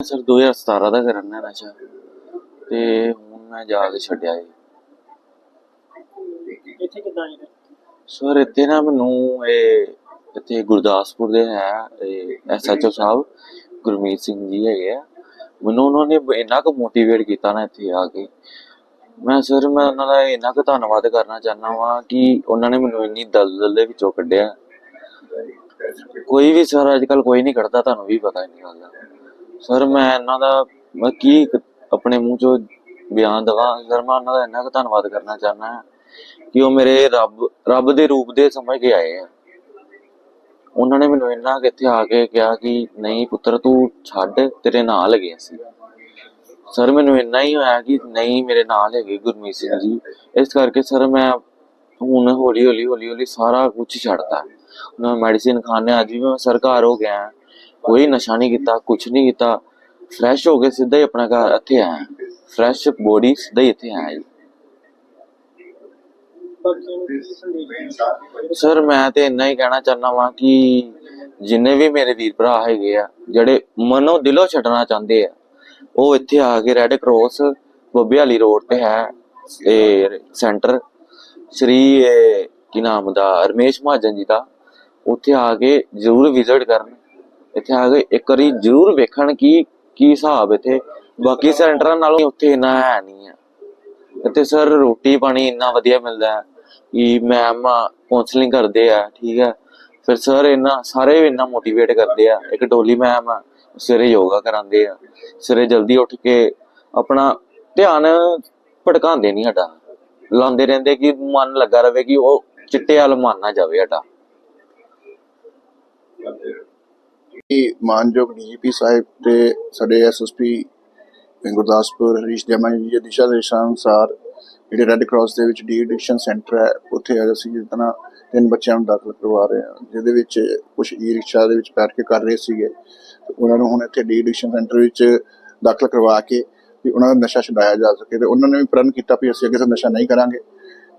Sir 2017 ਦਾ ਕਰਨ ਹੈ ਨਸ਼ਾ ਤੇ ਹੁਣ ਮੈਂ ਜਾ ਕੇ ਛੱਡਿਆ ਜੀ ਇੱਥੇ ਕਿੱਦਾਂ ਆਏ ਸਰ ਇੱਥੇ ਨਾ ਮੈਨੂੰ ਇਹ ਇੱਥੇ ਗੁਰਦਾਸਪੁਰ ਦੇ ਹੈ ਐਸਐਚਓ ਸਾਹਿਬ ਗੁਰਮੀਤ ਸਿੰਘ ਜੀ ਹੈਗੇ ਆ। ਮੈਨੂੰ ਉਹਨਾਂ ਨੇ ਇੰਨਾ ਕੁ ਮੋਟੀਵੇਟ ਕੀਤਾ ਨਾ ਇੱਥੇ ਆ ਕੇ। ਮੈਂ ਸਰ ਮੈਂ ਉਹਨਾਂ ਦਾ ਇੰਨਾ ਕੁ ਧੰਨਵਾਦ ਕਰਨਾ ਚਾਹੁੰਦਾ ਵਾਂ ਕਿ ਉਹਨਾਂ ਨੇ ਮੈਨੂੰ ਇੰਨੀ ਦਲਦਲ ਦੇ ਵਿੱਚੋਂ ਕੱਢਿਆ। ਕੋਈ ਵੀ ਸਰ ਅੱਜ ਕੱਲ ਕੋਈ ਨਹੀਂ ਕੱਢਦਾ ਤੁਹਾਨੂੰ ਵੀ ਪਤਾ ਨਹੀਂ ਗੱਲ ਦਾ। ਸਰ, ਮੈਂ ਇਹਨਾਂ ਦਾ ਮੈਂ ਕੀ ਆਪਣੇ ਮੂੰਹ ਚੋਂ ਬਿਆਨ ਦਵਾਂ? ਸਰ, ਮੈਂ ਉਹਨਾਂ ਦਾ ਇੰਨਾ ਕੁ ਧੰਨਵਾਦ ਕਰਨਾ ਚਾਹੁੰਦਾ ਕਿ ਉਹ ਮੇਰੇ ਰੱਬ ਰੱਬ ਦੇ ਰੂਪ ਦੇ ਸਮਝ ਕੇ ਆਏ ਆ। ਉਹਨਾਂ ਨੇ ਮੈਨੂੰ ਇੰਨਾ ਕੁ ਆ ਕੇ ਕਿਹਾ ਕਿ ਨਹੀਂ ਪੁੱਤਰ, ਤੂੰ ਛੱਡ, ਤੇਰੇ ਨਾਲ ਗਏ ਸੀ ਸਰ, ਮੈਨੂੰ ਇੰਨਾ ਹੀ ਹੋਇਆ ਕਿ ਨਹੀਂ, ਮੇਰੇ ਨਾਲ ਹੈਗੇ ਗੁਰਮੀਤ ਸਿੰਘ ਜੀ। ਇਸ ਕਰਕੇ ਸਰ, ਮੈਂ ਹੁਣ ਹੌਲੀ ਹੌਲੀ ਹੌਲੀ ਹੌਲੀ ਸਾਰਾ ਕੁਝ ਛੱਡਦਾ ਮੈਂ ਮੈਡੀਸਿਨ ਖਾਣੇ, ਅੱਜ ਵੀ ਮੈਂ ਸਰਕਾਰ ਹੋ ਗਿਆ। ਕੋਈ ਨਸ਼ਾ ਨਹੀਂ ਕੀਤਾ ਕੁਝ ਨਹੀਂ ਕੀਤਾ। ਫਰੈਸ਼ ਹੋ ਕੇ ਸਿੱਧਾ ਹੀ ਆਪਣਾ ਘਰ ਇੱਥੇ ਆਇਆ। ਫਰੈਸ਼ ਬੋਡੀ ਸਿੱਧਾ ਹੀ ਇੱਥੇ ਆਇਆ ਜੀ। ਸਰ ਮੈਂ ਤੇ ਇੰਨਾ ਹੀ ਕਹਿਣਾ ਚਾਹੁੰਦਾ ਵਾਂ ਕਿ ਜਿੰਨੇ ਵੀ ਮੇਰੇ ਵੀਰ ਭਰਾ ਹੈਗੇ ਆ, ਜਿਹੜੇ ਮਨੋਂ ਦਿਲੋਂ ਛੱਡਣਾ ਚਾਹੁੰਦੇ ਆ, ਉਹ ਇੱਥੇ ਆ ਕੇ ਰੈੱਡ ਕਰਾਸ ਬੱਬੇ ਰੋਡ ਤੇ ਹੈ ਇਹ ਸੈਂਟਰ ਸ਼੍ਰੀ ਕੀ ਨਾਮ ਦਾ, ਰਮੇਸ਼ ਮਹਾਜਨ ਜੀ ਦਾ। ਉੱਥੇ ਆ ਕੇ ਜ਼ਰੂਰ ਵਿਜ਼ਿਟ ਕਰਨ। ਇੱਥੇ ਆ ਕੇ ਇੱਕ ਵਾਰੀ ਜ਼ਰੂਰ ਵੇਖਣ ਕਿ, ਕੀ ਹਿਸਾਬ ਇੱਥੇ। ਬਾਕੀ ਸੈਂਟਰਾਂ ਨਾਲੋਂ ਉੱਥੇ ਇੰਨਾ ਹੈ ਨਹੀਂ ਆ। ਇੱਥੇ ਸਰ ਰੋਟੀ ਪਾਣੀ ਇੰਨਾ ਵਧੀਆ ਮਿਲਦਾ ਹੈ ਕਿ ਮੈਮ ਕਾਉਂਸਲਿੰਗ ਕਰਦੇ ਆ, ਠੀਕ ਹੈ ਫਿਰ ਸਰ ਇੰਨਾ, ਸਾਰੇ ਇੰਨਾ ਮੋਟੀਵੇਟ ਕਰਦੇ ਆ। ਇੱਕ ਡੋਲੀ ਮੈਮ ਸਵੇਰੇ ਯੋਗਾ ਕਰਾਉਂਦੇ ਆ। ਸਵੇਰੇ ਜਲਦੀ ਉੱਠ ਕੇ ਆਪਣਾ ਧਿਆਨ ਭਟਕਾਉਂਦੇ ਨਹੀਂ ਸਾਡਾ। ਲਾਉਂਦੇ ਰਹਿੰਦੇ ਕਿ ਮਨ ਲੱਗਾ ਰਵੇ ਕਿ ਉਹ ਚਿੱਟੇ ਵੱਲ ਮਨ ਨਾ ਜਾਵੇ ਸਾਡਾ। ਮਾਨਯੋਗ ਡੀਜੀਪੀ ਸਾਹਿਬ ਤੇ ਸਾਡੇ ਐਸਐਸਪੀ ਗੁਰਦਾਸਪੁਰ, ਹਰੀਸ਼ ਜਮਾ ਜੀ ਦੇ ਦਿਸ਼ਾ ਨਿਰਦੇਸ਼ਾਂ ਅਨੁਸਾਰ ਜਿਹੜੇ ਰੈੱਡ ਕਰਾਸ ਦੇ ਵਿੱਚ ਡੀ ਐਡਿਕਸ਼ਨ ਸੈਂਟਰ ਹੈ, ਉੱਥੇ ਅੱਜ ਅਸੀਂ ਜਿੱਦਾਂ ਤਿੰਨ ਬੱਚਿਆਂ ਨੂੰ ਦਾਖਲ ਕਰਵਾ ਰਹੇ ਹਾਂ, ਜਿਹਦੇ ਵਿੱਚ ਕੁਝ ਈ ਰਿਕਸ਼ਾ ਦੇ ਵਿੱਚ ਬੈਠ ਕੇ ਕਰ ਰਹੇ ਸੀਗੇ। ਉਹਨਾਂ ਨੂੰ ਹੁਣ ਇੱਥੇ ਡੀ ਐਡਿਕਸ਼ਨ ਸੈਂਟਰ ਵਿੱਚ ਦਾਖਲ ਕਰਵਾ ਕੇ ਵੀ ਉਹਨਾਂ ਦਾ ਨਸ਼ਾ ਛਡਾਇਆ ਜਾ ਸਕੇ ਤੇ ਉਹਨਾਂ ਨੇ ਵੀ ਪ੍ਰਣ ਕੀਤਾ ਵੀ ਅਸੀਂ ਅੱਗੇ ਤੋਂ ਨਸ਼ਾ ਨਹੀਂ ਕਰਾਂਗੇ।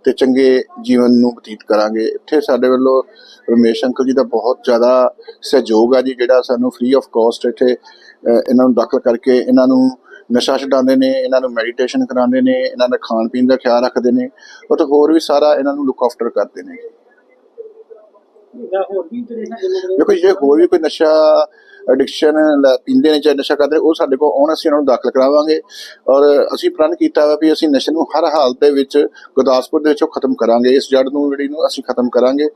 ਤੇ ਚੰਗੇ ਜੀਵਨ ਨੂੰ ਬਤੀਤ ਕਰਾਂਗੇ। ਇੱਥੇ ਸਾਡੇ ਵੱਲੋਂ ਰਮੇਸ਼ ਅੰਕਲ ਜੀ ਦਾ ਬਹੁਤ ਜ਼ਿਆਦਾ ਸਹਿਯੋਗ ਆ ਜੀ, ਜਿਹੜਾ ਸਾਨੂੰ ਫ੍ਰੀ ਆਫ ਕਾਸਟ ਇੱਥੇ ਇਹਨਾਂ ਨੂੰ ਦਾਖਲ ਕਰਕੇ ਇਹਨਾਂ ਨੂੰ ਨਸ਼ਾ ਛਡਾਉਂਦੇ ਨੇ, ਇਹਨਾਂ ਨੂੰ ਮੈਡੀਟੇਸ਼ਨ ਕਰਾਉਂਦੇ ਨੇ, ਇਹਨਾਂ ਦਾ ਖਾਣ ਪੀਣ ਦਾ ਖਿਆਲ ਰੱਖਦੇ ਨੇ ਅਤੇ ਹੋਰ ਵੀ ਸਾਰਾ ਇਹਨਾਂ ਨੂੰ ਲੁੱਕ ਆਫਟਰ ਕਰਦੇ ਨੇ ਜਾਂ ਹੋਰ ਵੀ ਜਿਹੜੇ ਨਾ ਜਿਹੜੇ ਦੇਖੋ, ਜੇ ਹੋਰ ਵੀ ਕੋਈ ਨਸ਼ਾ ਐਡਿਕਸ਼ਨ ਪੀਂਦੇ ਨੇ ਜਾਂ ਨਸ਼ਾ ਕਰਦੇ, ਉਹ ਸਾਡੇ ਕੋਲ ਆਉਣ, ਅਸੀਂ ਉਹਨਾਂ ਨੂੰ ਦਾਖਲ ਕਰਾਵਾਂਗੇ। ਔਰ ਅਸੀਂ ਪ੍ਰਣ ਕੀਤਾ ਵਾ ਵੀ ਅਸੀਂ ਨਸ਼ੇ ਨੂੰ ਹਰ ਹਾਲਤ ਦੇ ਵਿੱਚ ਗੁਰਦਾਸਪੁਰ ਦੇ ਵਿੱਚੋਂ ਖਤਮ ਕਰਾਂਗੇ। ਇਸ ਜੜ ਨੂੰ, ਜਿਹੜੀ ਨੂੰ ਅਸੀਂ ਖਤਮ ਕਰਾਂਗੇ।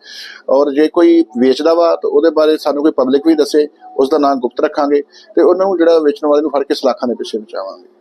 ਔਰ ਜੇ ਕੋਈ ਵੇਚਦਾ ਵਾ, ਤਾਂ ਉਹਦੇ ਬਾਰੇ ਸਾਨੂੰ ਕੋਈ ਪਬਲਿਕ ਵੀ ਦੱਸੇ, ਉਸ ਦਾ ਨਾਮ ਗੁਪਤ ਰੱਖਾਂਗੇ ਤੇ ਉਹਨਾਂ ਨੂੰ ਜਿਹੜਾ ਵੇਚਣ ਵਾਲੇ ਨੂੰ ਫੜ ਕੇ ਸਲਾਖਾਂ ਦੇ ਪਿੱਛੇ ਬਚਾਵਾਂਗੇ।